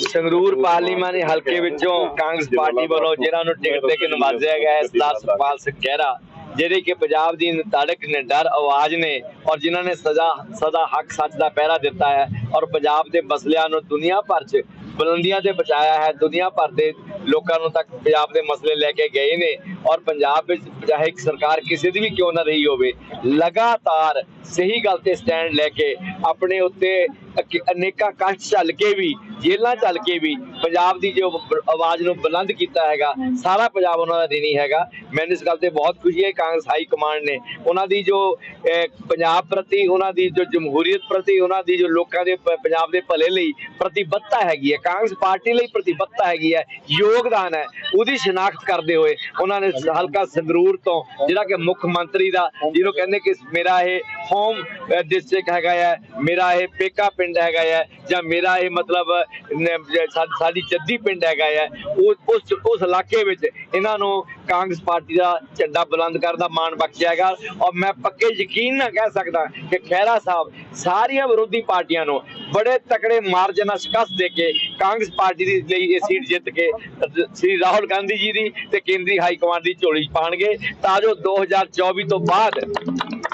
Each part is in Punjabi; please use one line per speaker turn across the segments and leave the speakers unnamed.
ਸੰਗਰੂਰ ਪਾਰਲੀਮਾਨੀ ਹਲਕੇ ਵਿੱਚੋਂ ਕਾਂਗਰਸ ਪਾਰਟੀ ਵੱਲੋਂ ਜਿਨ੍ਹਾਂ ਨੂੰ ਟਿਕਟ ਦੇ ਕੇ ਨਵਾਜ਼ਿਆ ਗਿਆ ਹੈ ਸਰਦਾਰ ਖਹਿਰਾ ਜਿਹੜੇ ਕਿ ਪੰਜਾਬ ਦੀ ਨਿਤਾੜਕ ਨਿਡਰ ਆਵਾਜ਼ ਨੇ ਔਰ ਜਿਨ੍ਹਾਂ ਨੇ ਸਜ਼ਾ ਸਦਾ ਹੱਕ ਸੱਚ ਦਾ ਪਹਿਰਾ ਦਿੱਤਾ ਹੈ ਔਰ ਪੰਜਾਬ ਦੇ ਮਸਲਿਆਂ ਨੂੰ ਦੁਨੀਆ ਭਰ 'ਚ ਬੁਲੰਦੀਆਂ ਤੇ ਪਹੁੰਚਾਇਆ ਹੈ ਦੁਨੀਆ ਭਰ ਦੇ ਲੋਕਾਂ ਨੂੰ ਤੱਕ ਪੰਜਾਬ ਦੇ ਮਸਲੇ ਲੈ ਕੇ ਗਏ ਨੇ ਔਰ ਪੰਜਾਬ ਵਿੱਚ ਚਾਹੇ ਇੱਕ ਸਰਕਾਰ ਕਿਸੇ ਦੀ ਵੀ ਕਿਉਂ ਨਾ ਰਹੀ ਹੋਵੇ ਲਗਾਤਾਰ ਸਹੀ ਗੱਲ ਤੇ ਸਟੈਂਡ ਲੈ ਕੇ ਆਪਣੇ ਉੱਤੇ ਅਕ- ਅਨੇਕਾਂ ਕਸ਼ਟ ਝੱਲ ਕੇ ਵੀ ਜੇਲ੍ਹਾਂ ਝੱਲ ਕੇ ਵੀ ਪੰਜਾਬ ਦੀ ਜੋ ਬ- ਆਵਾਜ਼ ਨੂੰ ਬੁਲੰਦ ਕੀਤਾ ਹੈਗਾ ਸਾਰਾ ਪੰਜਾਬ ਉਹਨਾਂ ਦਾ ਰਿਣੀ ਹੈਗਾ। ਮੈਨੂੰ ਇਸ ਗੱਲ ਤੇ ਬਹੁਤ ਖੁਸ਼ੀ ਹੈ ਕਾਂਗਰਸ ਹਾਈ ਕਮਾਂਡ ਨੇ ਉਹਨਾਂ ਦੀ ਜੋ ਅਹ, ਪੰਜਾਬ ਪ੍ਰਤੀ ਉਹਨਾਂ ਦੀ ਜੋ ਜਮਹੂਰੀਅਤ ਪ੍ਰਤੀ ਉਹਨਾਂ ਦੀ ਜੋ ਲੋਕਾਂ ਦੇ ਪ- ਪੰਜਾਬ ਦੇ ਭਲੇ ਲਈ ਪ੍ਰਤੀਬੱਧਤਾ ਹੈਗੀ ਹੈ। ਕਾਂਗਰਸ ਪਾਰਟੀ ਲਈ ਪ੍ਰਤੀਬੱਧਤਾ ਹੈਗੀ ਹੈ ਯੋਗਦਾਨ ਹੈ ਉਹਦੀ ਸ਼ਨਾਖਤ ਕਰਦੇ ਹੋਏ ਉਹਨਾਂ ਨੇ ਹਲਕਾ ਸੰਗਰੂਰ ਤੋਂ ਜਿਹੜਾ ਕਿ ਮੁੱਖ ਮੰਤਰੀ ਦਾ ਜਿਹਨੂੰ ਕਹਿੰਦੇ ਕਿ ਮੇਰਾ ਇਹ ਹੋਮ ਡਿਸਟ੍ਰਿਕਟ eh, ਹੈਗਾ ਹੈ, ਮੇਰਾ ਇਹ ਪੇਕਾ ਪਿੰਡ ਹੈਗਾ ਹੈ, ਜਾਂ ਮੇਰਾ ਇਹ ਮਤਲਬ ਸਾਡੀ ਜੱਦੀ ਪਿੰਡ ਹੈਗਾ ਹੈ, ਉਹ, ਉਸ ਉਸ ਇਲਾਕੇ ਵਿੱਚ ਇਹਨਾਂ ਨੂੰ ਕਾਂਗਰਸ ਪਾਰਟੀ ਦਾ ਝੰਡਾ ਬੁਲੰਦ ਕਰਨ ਦਾ ਮਾਣ ਬਖਸ਼ਿਆ ਹੈਗਾ ਔਰ ਮੈਂ ਪੱਕੇ ਯਕੀਨ ਨਾਲ ਕਹਿ ਸਕਦਾ ਕਿ ਖਹਿਰਾ ਸਾਹਿਬ ਸਾਰੀਆਂ ਵਿਰੋਧੀ ਪਾਰਟੀਆਂ ਨੂੰ ਬੜੇ ਤਕੜੇ ਮਾਰਜਨ ਨਾਲ ਸ਼ਿਕਸਤ ਦੇ ਕੇ ਕਾਂਗਰਸ ਪਾਰਟੀ ਦੀ ਲਈ ਇਹ ਸੀਟ ਜਿੱਤ ਕੇ ਸ੍ਰੀ ਰਾਹੁਲ ਗਾਂਧੀ ਜੀ ਦੀ ਤੇ ਕੇਂਦਰੀ ਹਾਈ ਕਮਾਂਡ ਦੀ ਝੋਲੀ 'ਚ ਪਾਣਗੇ। ਤਾਂ ਜੋ 2024 ਤੋਂ ਬਾਅਦ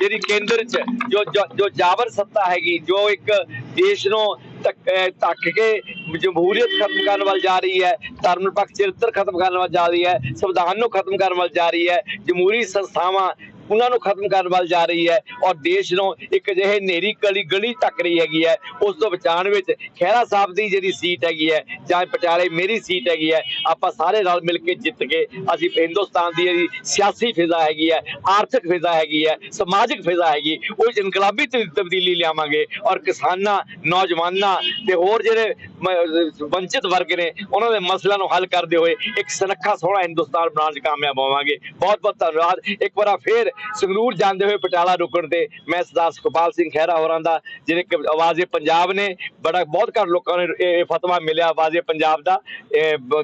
ਜਿਹੜੀ ਕੇਂਦਰ 'ਚ, ਜੋ ਜੋ- ਜਾਬਰ ਸੱਤਾ ਹੈਗੀ, ਜੋ ਇੱਕ ਦੇਸ਼ ਨੂੰ ਧੱਕ- ਧੱਕ ਕੇ ਜਮਹੂਰੀਅਤ ਖਤਮ ਕਰਨ ਵੱਲ ਜਾ ਰਹੀ ਹੈ, ਧਰਮ ਨਿਰਪੱਖ ਚਰਿੱਤਰ ਖਤਮ ਕਰਨ ਵੱਲ ਜਾ ਰਹੀ ਹੈ, ਸੰਵਿਧਾਨ ਨੂੰ ਖਤਮ ਕਰਨ ਵੱਲ ਜਾ ਰਹੀ ਹੈ, ਜਮਹੂਰੀ ਸੰਸਥਾਵਾਂ ਉਹਨਾਂ ਨੂੰ ਖਤਮ ਕਰਨ ਵੱਲ ਜਾ ਰਹੀ ਹੈ ਔਰ ਦੇਸ਼ ਨੂੰ ਇੱਕ ਅਜਿਹੇ ਨੇਰੀ ਗਲੀ ਗਲੀ ਤੱਕ ਰਹੀ ਹੈਗੀ ਹੈ, ਉਸ ਤੋਂ ਬਚਾਉਣ ਵਿੱਚ ਖਹਿਰਾ ਸਾਹਿਬ ਦੀ ਜਿਹੜੀ ਸੀਟ ਹੈਗੀ ਹੈ ਜਾਂ ਪਟਿਆਲੇ ਮੇਰੀ ਸੀਟ ਹੈਗੀ ਹੈ, ਆਪਾਂ ਸਾਰੇ ਰਲ ਮਿਲ ਕੇ ਜਿੱਤ ਕੇ ਅਸੀਂ ਹਿੰਦੁਸਤਾਨ ਦੀ ਜਿਹੜੀ ਸਿਆਸੀ ਫਿਜ਼ਾ ਹੈਗੀ ਹੈ, ਆਰਥਿਕ ਫਿਜ਼ਾ ਹੈਗੀ ਹੈ, ਸਮਾਜਿਕ ਫਿਜ਼ਾ ਹੈਗੀ, ਉਹ 'ਚ ਇਨਕਲਾਬੀ ਤਬਦੀਲੀ ਲਿਆਵਾਂਗੇ ਔਰ ਕਿਸਾਨਾਂ, ਨੌਜਵਾਨਾਂ ਤੇ ਹੋਰ ਜਿਹੜੇ ਵੰਚਿਤ ਵਰਗ ਨੇ, ਉਹਨਾਂ ਦੇ ਮਸਲਿਆਂ ਨੂੰ ਹੱਲ ਕਰਦੇ ਹੋਏ ਇੱਕ ਸੁਨੱਖਾ ਸੋਹਣਾ ਹਿੰਦੁਸਤਾਨ ਬਣਾਉਣ 'ਚ ਕਾਮਯਾਬ ਹੋਵਾਂਗੇ। ਬਹੁਤ ਬਹੁਤ ਧੰਨਵਾਦ। ਇੱਕ ਵਾਰ ਫੇਰ ਸੰਗਰੂਰ ਜਾਂਦੇ ਹੋਏ ਪਟਿਆਲਾ ਰੁਕਣ ਤੇ ਮੈਂ ਸਰਦਾਰ ਸੁਖਪਾਲ ਸਿੰਘ ਖਹਿਰਾ ਹੋਰਾਂ ਦਾ ਜਿਹੜੇ ਆਵਾਜ਼ੇ ਪੰਜਾਬ ਨੇ, ਬੜਾ ਬਹੁਤ ਘੱਟ ਲੋਕਾਂ ਨੂੰ ਇਹ ਫਤਵਾ ਮਿਲਿਆ ਆਵਾਜ਼ੇ ਪੰਜਾਬ ਦਾ।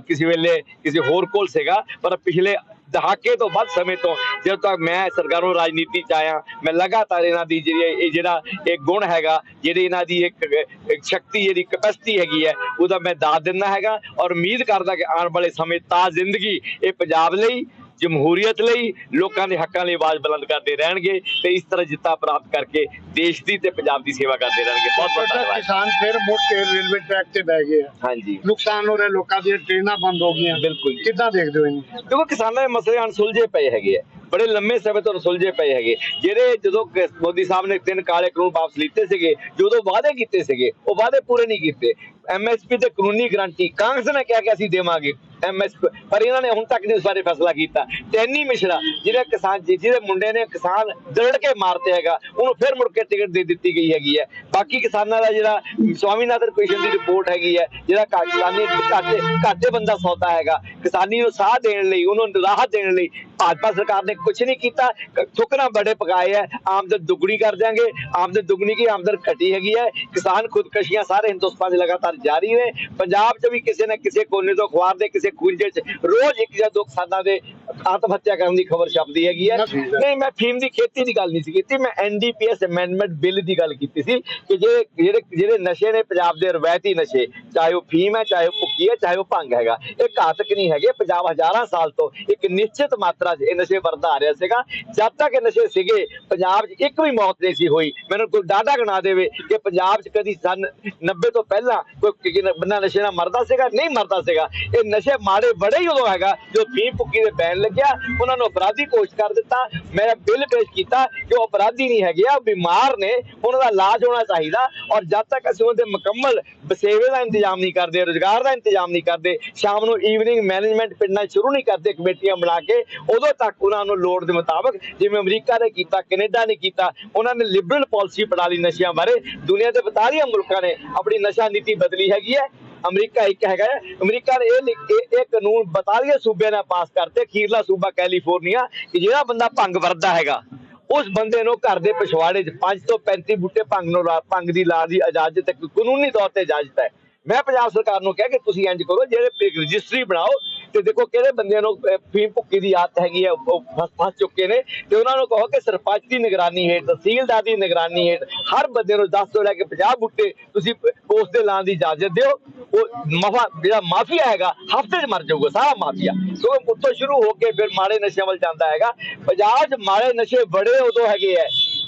ਕਿਸੇ ਵੇਲੇ ਕਿਸੇ ਹੋਰ ਕੋਲ ਸੀਗਾ, ਪਰ ਪਿਛਲੇ ਦਹਾਕੇ ਤੋਂ ਵੱਧ ਸਮੇਂ ਤੋਂ ਜਦੋਂ ਤੱਕ ਮੈਂ ਸਰਕਾਰੋਂ ਰਾਜਨੀਤੀ ਚ ਆਇਆ, ਮੈਂ ਲਗਾਤਾਰ ਇਹਨਾਂ ਦੀ ਜਿਹੜੀ ਇਹ- ਜਿਹੜਾ ਇਹ ਗੁਣ ਹੈਗਾ, ਜਿਹੜੀ ਇਹਨਾਂ ਦੀ ਇੱਕ ਇੱਕ ਸ਼ਕਤੀ, ਜਿਹੜੀ ਕਪੈਸਿਟੀ ਹੈਗੀ ਹੈ, ਉਹਦਾ ਮੈਂ ਦਾਦ ਦਿੰਦਾ ਹੈਗਾ। ਔਰ ਉਮੀਦ ਕਰਦਾ ਕਿ ਆਉਣ ਵਾਲੇ ਸਮੇਂ ਤਾਂ ਜ਼ਿੰਦਗੀ ਇਹ ਪੰਜਾਬ ਲਈ ਜਮਹੂਰੀਅਤ ਲਈ ਲੋਕਾਂ ਦੇ ਹੱਕਾਂ ਲਈ ਆਵਾਜ਼ ਬੁਲੰਦ ਕਰਦੇ ਰਹਿਣਗੇ ਤੇ ਇਸ ਤਰ੍ਹਾਂ ਜਿੱਤਾ ਪ੍ਰਾਪਤ ਕਰਕੇ ਦੇਸ਼ ਦੀ ਤੇ ਪੰਜਾਬ ਦੀ ਸੇਵਾ ਕਰਦੇ ਰਹਿਣਗੇ। ਬਹੁਤ ਬਹੁਤ ਧੰਨਵਾਦ।
ਕਿਸਾਨ ਫਿਰ ਮੁੜ ਕੇ ਰੇਲਵੇ ਟਰੈਕ ਤੇ ਬਹਿ ਗਏ
ਹਾਂਜੀ।
ਨੁਕਸਾਨ ਹੋ ਰਿਹਾ ਲੋਕਾਂ ਦੀਆਂ ਟ੍ਰੇਨਾਂ ਬੰਦ ਹੋ ਗਈਆਂ।
ਬਿਲਕੁਲ।
ਕਿੱਦਾਂ ਦੇਖਦੇ ਹੋ ਇਹਨੂੰ?
ਦੇਖੋ ਕਿਸਾਨਾਂ ਦੇ ਮਸਲੇ ਅਣਸੁਲਝੇ ਪਏ ਹੈਗੇ ਆ। ਬੜੇ ਲੰਮੇ ਸਮੇਂ ਤੋਂ ਅਣਸੁਲਝੇ ਪਏ ਹੈਗੇ। ਜਿਹੜੇ ਜਦੋਂ ਮੋਦੀ ਸਾਹਿਬ ਨੇ ਤਿੰਨ ਕਾਲੇ ਕਾਨੂੰਨ ਵਾਪਸ ਲਿੱਤੇ ਸੀਗੇ ਜਦੋਂ ਵਾਅਦੇ ਕੀਤੇ ਸੀਗੇ, ਉਹ ਵਾਅਦੇ ਪੂਰੇ ਨਹੀਂ ਕੀਤੇ। ਐਮਐਸਪੀ ਤੇ ਕਾਨੂੰਨੀ ਗਰੰਟੀ ਕਾਂਗਰਸ ਨੇ ਕਿਹਾ ਕਿ ਅਸੀਂ ਦੇਵਾਂਗੇ ਐਮਐਸਪੀ ਪਰ ਇਹਨਾਂ ਨੇ ਹੁਣ ਤੱਕ ਨਹੀਂ ਉਸ ਬਾਰੇ ਫੈਸਲਾ ਕੀਤਾ। ਟੈਨੀ ਮਿਸ਼ਰਾ ਜਿਹੜੇ ਕਿਸਾਨ ਜਿ- ਜਿਹਦੇ ਮੁੰਡੇ ਨੇ ਕਿਸਾਨ ਦਰੜ ਕੇ ਮਾਰਤੇ ਹੈਗਾ, ਉਹਨੂੰ ਫਿਰ ਮੁੜ ਕੇ ਟਿਕਟ ਦੇ ਦਿੱਤੀ ਗਈ ਹੈਗੀ ਹੈ। ਬਾਕੀ ਕਿਸਾਨਾਂ ਦਾ ਜਿਹੜਾ ਸਵਾਮੀਨਾਥਨ ਕਮਿਸ਼ਨ ਦੀ ਰਿਪੋਰਟ ਹੈਗੀ ਹੈ, ਜਿਹੜਾ ਘਾ- ਕਿਸਾਨੀ ਘਾਟੇ ਘਾਟੇ ਬੰਦਾ ਸੌਦਾ ਹੈਗਾ ਕਿਸਾਨੀ ਨੂੰ ਸਾਹ ਦੇਣ ਲਈ ਉਹਨੂੰ ਰਾਹਤ ਦੇਣ ਲਈ ਭਾਜਪਾ ਸਰਕਾਰ ਨੇ ਕੁਝ ਨਹੀਂ ਕੀਤਾ। ਠੁਕਰਾਂ ਬੜੇ ਪਕਾਏ ਹੈ ਆਮਦਨ ਦੁੱਗਣੀ ਕਰ ਦਿਆਂਗੇ। ਆਮਦਨ ਦੁੱਗਣੀ ਕੀ ਆਮਦਨ ਘਟੀ ਹੈਗੀ ਹੈ ਕਿਸਾਨ ਖੁਦਕਸ਼ੀਆਂ ਸਾਰੇ ਹਿੰਦੁਸਤਾਨ 'ਚ ਲਗਾਤਾਰ ਜਾਰੀ ਨੇ। ਪੰਜਾਬ 'ਚ ਵੀ ਕਿਸੇ ਨਾ ਕਿਸੇ ਕੋਨੇ ਤੋਂ ਅਖਬਾਰ ਦੇ ਕਿਸੇ ਖੂੰਜੇ 'ਚ ਰੋਜ਼ ਇੱਕ ਜਾਂ ਦੋ ਕਿਸਾਨਾਂ ਦੇ ਆਤਮ ਹੱਤਿਆ ਕਰਨ ਦੀ ਖਬਰ ਛਪਦੀ ਹੈਗੀ ਹੈ ਨਹੀਂ ਮੈਂ ਫੀਮ ਦੀ ਖੇਤੀ ਦੀ ਗੱਲ ਨਹੀਂ ਸੀ ਕੀਤੀ। ਮੈਂ ਐਨਡੀਪੀਐਸ ਅਮੈਂਡਮੈਂਟ ਬਿੱਲ ਦੀ ਗੱਲ ਕੀਤੀ ਸੀ ਕਿ ਜਿਹੜੇ ਜਿਹੜੇ ਜਿਹੜੇ ਨਸ਼ੇ ਨੇ ਪੰਜਾਬ ਦੇ ਰਵਾਇਤੀ ਨਸ਼ੇ ਚਾਹੇ ਉਹ ਫੀਮ ਹੈ ਚਾਹੇ ਉਹ ਭੁੱਕੀ ਹੈ, ਚਾਹੇ ਉਹ ਭੰਗ ਹੈਗਾ। ਇਹ ਘਾਤਕ ਨਹੀਂ ਹੈਗੇ। ਪੰਜਾਬ ਹਜ਼ਾਰਾਂ ਸਾਲ ਤੋਂ ਇੱਕ ਨਿਸ਼ਚਿਤ ਮਾਤਰਾ 'ਚ ਇਹ ਨਸ਼ੇ ਵਰਦਾ ਰਿਹਾ ਸੀਗਾ। ਜਦ ਤੱਕ ਇਹ ਨਸ਼ੇ ਸੀਗੇ, ਪੰਜਾਬ 'ਚ ਇੱਕ ਵੀ ਮੌਤ ਨਹੀਂ ਸੀ ਹੋਈ। ਮੈਨੂੰ ਕੋਈ ਡਾਟਾ ਗਣਾ ਦੇਵੇ ਕਿ ਪੰਜਾਬ 'ਚ ਕਦੀ ਸਨ 90 ਤੋਂ ਪਹਿਲਾਂ ਕੋਈ ਬੰਦਾ ਨਸ਼ੇ ਨਾਲ ਮਰਦਾ ਸੀਗਾ, ਨਹੀਂ ਮਰਦਾ ਸੀਗਾ। ਇਹ ਨਸ਼ੇ ਮਾੜੇ ਬੜੇ ਹੀ ਉਦੋਂ ਹੈਗਾ, ਜੋ ਫੀਮ ਭੁੱਕੀ ਦੇ ਬੈਨ ਲੱਗਿਆ। ਉਹਨਾਂ ਨੂੰ ਅਪਰਾਧੀ ਘੋਸ਼ਿਤ ਕਰ ਦਿੱਤਾ। ਮੈਂ ਬਿੱਲ ਪੇਸ਼ ਕੀਤਾ ਕਿ ਉਹ ਅਪਰਾਧੀ ਨਹੀਂ ਹੈਗੇ ਆ ਉਹ ਬਿਮਾਰ ਨੇ। ਉਹਨਾਂ ਦਾ ਇਲਾਜ ਹੋਣਾ ਚਾਹੀਦਾ। ਔਰ ਜਦ ਤੱਕ ਅਸੀਂ ਉਹਦੇ ਮੁਕੰਮਲ ਬਸੇਵੇ ਦਾ ਇੰਤਜ਼ਾਮ ਨਹੀਂ ਕਰਦੇ, ਰੋਜ਼ਗਾਰ ਦਾ ਇੰਤਜ਼ਾਮ ਨਹੀਂ ਕਰਦੇ, ਸ਼ਾਮ ਨੂੰ ਈਵਨਿੰਗ ਮੈਨੇਜਮੈਂਟ ਪਿੰਡਾਂ ਸ਼ੁਰੂ ਨਹੀਂ ਕਰਦੇ ਕਮੇਟੀਆਂ ਬਣਾ ਕੇ, ਉਦੋਂ ਤੱਕ ਉਹਨਾਂ ਨੂੰ ਲੋੜ ਦੇ ਮੁਤਾਬਕ ਜਿਵੇਂ ਅਮਰੀਕਾ ਨੇ ਕੀਤਾ, ਕੈਨੇਡਾ ਨੇ ਕੀਤਾ, ਉਹਨਾਂ ਨੇ ਲਿਬਰਲ ਪਾਲਿਸੀ ਬਣਾ ਲਈ ਨਸ਼ਿਆਂ ਬਾਰੇ। ਦੁਨੀਆ ਦੇ 42 ਮੁਲਕਾਂ ਨੇ ਆਪਣੀ ਨਸ਼ਾ ਨੀਤੀ ਬਦਲੀ ਹੈਗੀ ਹੈ। ਅਮਰੀਕਾ ਇੱਕ ਹੈਗਾ ਅਮਰੀਕਾ ਨੇ ਇਹ ਲਿਖ- ਇਹ ਇਹ ਕਾਨੂੰਨ 42 ਸੂਬਿਆਂ ਨੇ ਪਾਸ ਕਰਤੇ, ਖੀਰਲਾ ਸੂਬਾ ਕੈਲੀਫੋਰਨੀਆ, ਕਿ ਜਿਹੜਾ ਬੰਦਾ ਭੰਗ ਵਰਦਾ ਹੈਗਾ, ਉਸ ਬੰਦੇ ਨੂੰ ਘਰ ਦੇ ਪਿਛਵਾੜੇ 'ਚ 5 ਤੋਂ 35 ਬੂਟੇ ਭੰਗ ਨੂੰ ਲਾ- ਭੰਗ ਦੀ ਲਾ ਦੀ ਇਜਾਜ਼ਤ ਕਾਨੂੰਨੀ ਤੌਰ ਤੇ ਇਜਾਜ਼ਤ ਹੈ। ਮੈਂ ਪੰਜਾਬ ਸਰਕਾਰ ਨੂੰ ਕਿਹਾ ਕਿ ਤੁਸੀਂ ਇੰਜ ਕਰੋ, ਜਿਹੜੇ ਰਜਿਸਟਰੀ ਬਣਾਓ ਤੇ ਦੇਖੋ ਕਿਹੜੇ ਬੰਦਿਆਂ ਨੂੰ ਫੀਮ ਭੁੱਕੀ ਦੀ ਆਦਤ ਹੈਗੀ ਹੈ ਫਸ ਚੁੱਕੇ ਨੇ ਤੇ ਉਹਨਾਂ ਨੂੰ ਕਹੋ ਕਿ ਸਰਪੰਚ ਦੀ ਨਿਗਰਾਨੀ ਹੇਠ, ਤਹਿਸੀਲਦਾਰ ਦੀ ਨਿਗਰਾਨੀ ਹੇਠ ਹਰ ਬੰਦੇ ਨੂੰ 10 ਤੋਂ ਲੈ ਕੇ 50 ਬੂਟੇ ਤੁਸੀਂ ਉਸ ਦੇ ਲਾਂ ਦੀ ਇਜਾਜ਼ਤ ਦਿਓ। ਉਹ ਮਫਾ, ਜਿਹੜਾ ਮਾਫੀਆ ਹੈਗਾ, ਹਫ਼ਤੇ 'ਚ ਮਰ ਜਾਊਗਾ, ਸਾਰਾ ਮਾਫੀਆ। ਸੋ ਉੱਤੋਂ ਸ਼ੁਰੂ ਹੋ ਕੇ ਫਿਰ ਮਾੜੇ ਨਸ਼ਿਆਂ ਵੱਲ ਜਾਂਦਾ ਹੈਗਾ। ਪੰਜਾਬ 'ਚ ਮਾੜੇ ਨਸ਼ੇ ਬੜੇ ਉਦੋਂ ਹੈਗੇ ਐ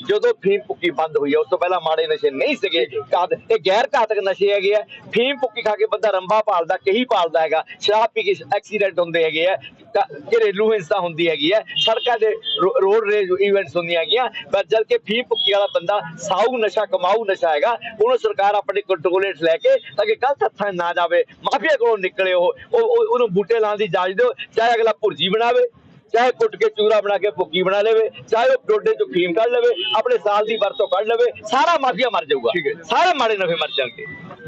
ਜਦੋਂ ਫੀਮ ਪੁੱਕੀ ਬੰਦ ਹੋਈ ਹੈ ਉਸ ਤੋਂ ਪਹਿਲਾਂ ਮਾੜੇ ਨਸ਼ੇ ਨਹੀਂ ਸੀਗੇ ਘਾਤ, ਇਹ ਗੈਰ ਘਾਤਕ ਨਸ਼ੇ ਹੈਗੇ ਆ। ਫੀਮ ਪੁੱਕੀ ਖਾ ਕੇ ਬੰਦਾ ਰੰਬਾ ਪਾਲਦਾ, ਕਹੀ ਪਾਲਦਾ ਹੈਗਾ, ਸ਼ਰਾਬ ਪੀ ਕੇ ਐਕਸੀਡੈਂਟ ਹੁੰਦੇ ਹੈਗੇ ਆ ਘਰੇਲੂ ਹਿੰਸਾ ਹੁੰਦੀ ਹੈਗੀ ਹੈ ਸੜਕਾਂ ਦੇ ਰੋਡ ਰੇਜ ਇਵੈਂਟਸ ਹੁੰਦੀਆਂ ਹੈਗੀਆਂ, ਪਰ ਜਦ ਕਿ ਫੀਮ ਪੁੱਕੀ ਵਾਲਾ ਬੰਦਾ ਸਾਊ ਨਸ਼ਾ, ਕਮਾਊ ਨਸ਼ਾ ਹੈਗਾ, ਉਹਨੂੰ ਸਰਕਾਰ ਆਪਣੇ ਕੰਟਰੋਲ ਹੇਠ ਲੈ ਕੇ ਤਾਂ ਕਿ ਗਲਤ ਹੱਥਾਂ ਨਾ ਜਾਵੇ, ਮਾਫੀਆ ਕੋਲੋਂ ਨਿਕਲੇ ਉਹ, ਉਹ- ਉਹਨੂੰ ਬੂਟੇ ਲਾਉਣ ਦੀ ਇਜਾਜ਼ਤ ਦਿਓ, ਚਾਹੇ ਅਗਲਾ ਭੁਰਜੀ ਬਣਾਵੇ। ਚਾਹੇ ਕੁੱਟ ਕੇ ਚੂਰਾ ਬਣਾ ਕੇ ਭੁੱਕੀ ਬਣਾ ਲਵੇ ਚਾਹੇ ਉਹ ਡੋਡੇ ਚੋਂ ਫੀਮ ਕੱਢ ਲਵੇ ਆਪਣੇ ਸਾਲ ਦੀ ਵਰਤੋਂ ਕੱਢ ਲਵੇ ਸਾਰਾ ਮਾਫੀਆ ਮਰ ਜਾਊਗਾ। ਸਾਰੇ ਮਾੜੇ ਨਫੇ ਮਰ ਜਾਣਗੇ।